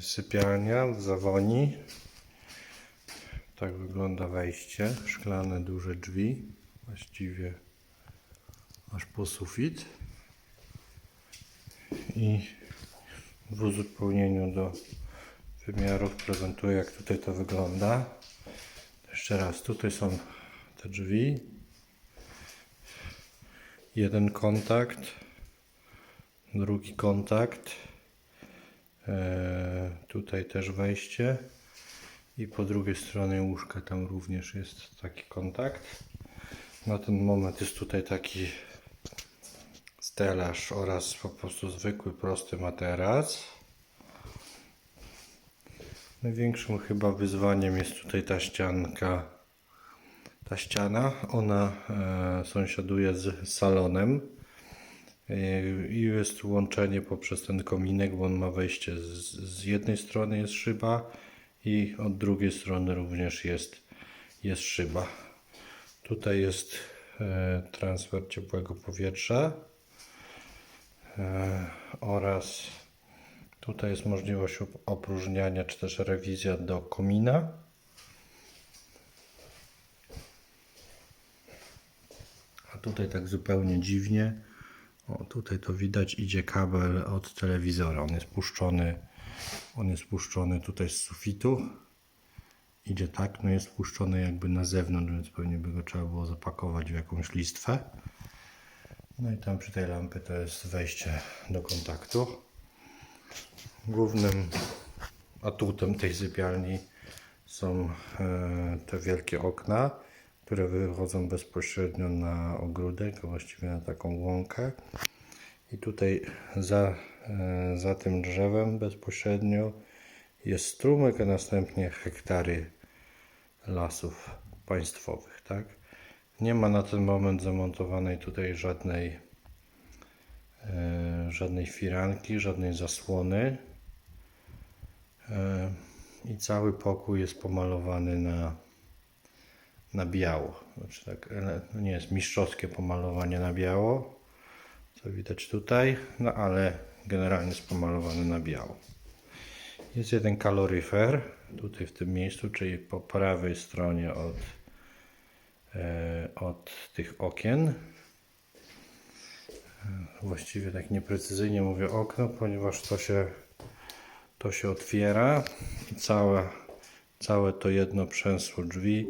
sypialnia w Zawoni. Tak wygląda wejście. Szklane duże drzwi. Właściwie aż po sufit. I w uzupełnieniu do wymiarów prezentuję jak tutaj to wygląda. Jeszcze raz, tutaj są te drzwi. Jeden kontakt, drugi kontakt. Tutaj też wejście. I po drugiej stronie łóżka tam również jest taki kontakt. Na ten moment jest tutaj taki stelaż oraz po prostu zwykły, prosty materac. Największym chyba wyzwaniem jest tutaj ta ścianka, ta ściana. Ona e, sąsiaduje z salonem i jest łączenie poprzez ten kominek, bo on ma wejście z, z jednej strony jest szyba i od drugiej strony również jest, jest szyba. Tutaj jest e, transfer ciepłego powietrza e, oraz tutaj jest możliwość op- opróżniania czy też rewizja do komina. A tutaj tak zupełnie dziwnie. O, tutaj to widać, idzie kabel od telewizora. On jest puszczony, on jest puszczony tutaj z sufitu. Idzie tak, no jest puszczony jakby na zewnątrz, więc pewnie by go trzeba było zapakować w jakąś listwę. No i tam przy tej lampy to jest wejście do kontaktu. Głównym atutem tej sypialni są e, te wielkie okna, które wychodzą bezpośrednio na ogródek, właściwie na taką łąkę. I tutaj za, e, za tym drzewem bezpośrednio jest strumyk, a następnie hektary lasów państwowych. Tak? Nie ma na ten moment zamontowanej tutaj żadnej, e, żadnej firanki, żadnej zasłony. E, I cały pokój jest pomalowany na, na biało. Znaczy tak, no nie jest mistrzowskie pomalowanie na biało, co widać tutaj, no ale generalnie jest pomalowany na biało. Jest jeden kaloryfer tutaj w tym miejscu, czyli po prawej stronie od, e, od tych okien. Właściwie tak nieprecyzyjnie mówię okno, ponieważ to się, to się otwiera i całe, całe to jedno przęsło drzwi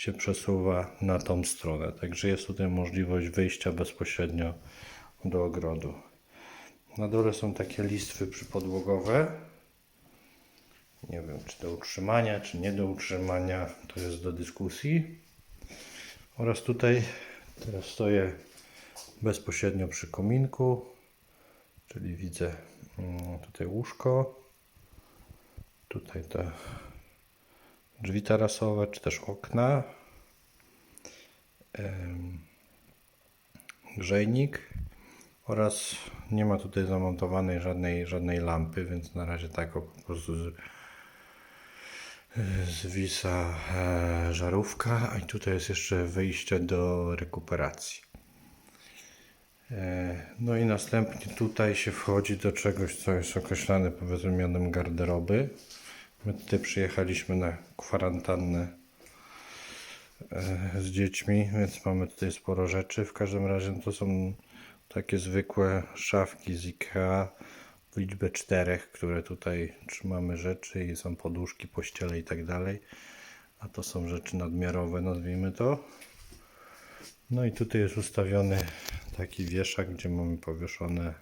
się przesuwa na tą stronę. Także jest tutaj możliwość wyjścia bezpośrednio do ogrodu. Na dole są takie listwy przypodłogowe. Nie wiem, czy do utrzymania, czy nie do utrzymania, to jest do dyskusji. Oraz tutaj teraz stoję bezpośrednio przy kominku, czyli widzę mm, tutaj łóżko, tutaj te drzwi tarasowe, czy też okna, grzejnik oraz nie ma tutaj zamontowanej żadnej, żadnej lampy, więc na razie tak po prostu z, zwisa e, żarówka, a i tutaj jest jeszcze wyjście do rekuperacji. E, No i następnie tutaj się wchodzi do czegoś, co jest określane powiedzmy mianem garderoby. My tutaj przyjechaliśmy na kwarantannę e, z dziećmi, więc mamy tutaj sporo rzeczy. W każdym razie to są takie zwykłe szafki z IKEA w liczbie czterech, które tutaj trzymamy rzeczy i są poduszki, pościele i tak dalej. A to są rzeczy nadmiarowe, nazwijmy to. No i tutaj jest ustawiony taki wieszak, gdzie mamy powieszone,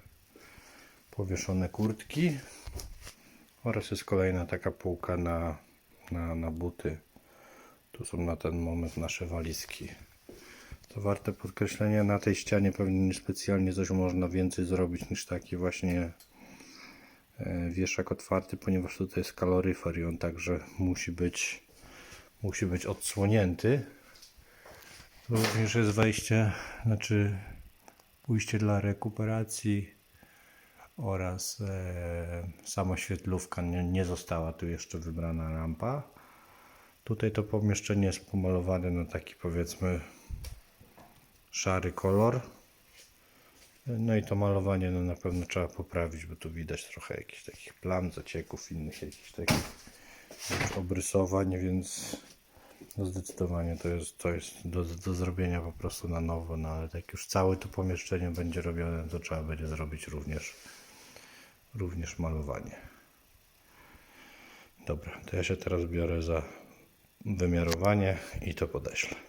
powieszone kurtki. Oraz jest kolejna taka półka na, na, na buty. Tu są na ten moment nasze walizki. To warte podkreślenia, na tej ścianie pewnie specjalnie coś można więcej zrobić niż taki właśnie e, wieszak otwarty, ponieważ tutaj jest kaloryfer i on także musi być, musi być odsłonięty. Również jest wejście, znaczy pójście dla rekuperacji oraz e, sama świetlówka. Nie, nie została tu jeszcze wybrana rampa. Tutaj to pomieszczenie jest pomalowane na taki powiedzmy szary kolor. No i to malowanie no na pewno trzeba poprawić, bo tu widać trochę jakichś takich plam, zacieków, innych jakichś takich obrysowań, więc no zdecydowanie to jest, to jest do, do zrobienia po prostu na nowo, no ale jak już całe to pomieszczenie będzie robione, to trzeba będzie zrobić również, również malowanie. Dobra, to ja się teraz biorę za wymiarowanie i to podeślę.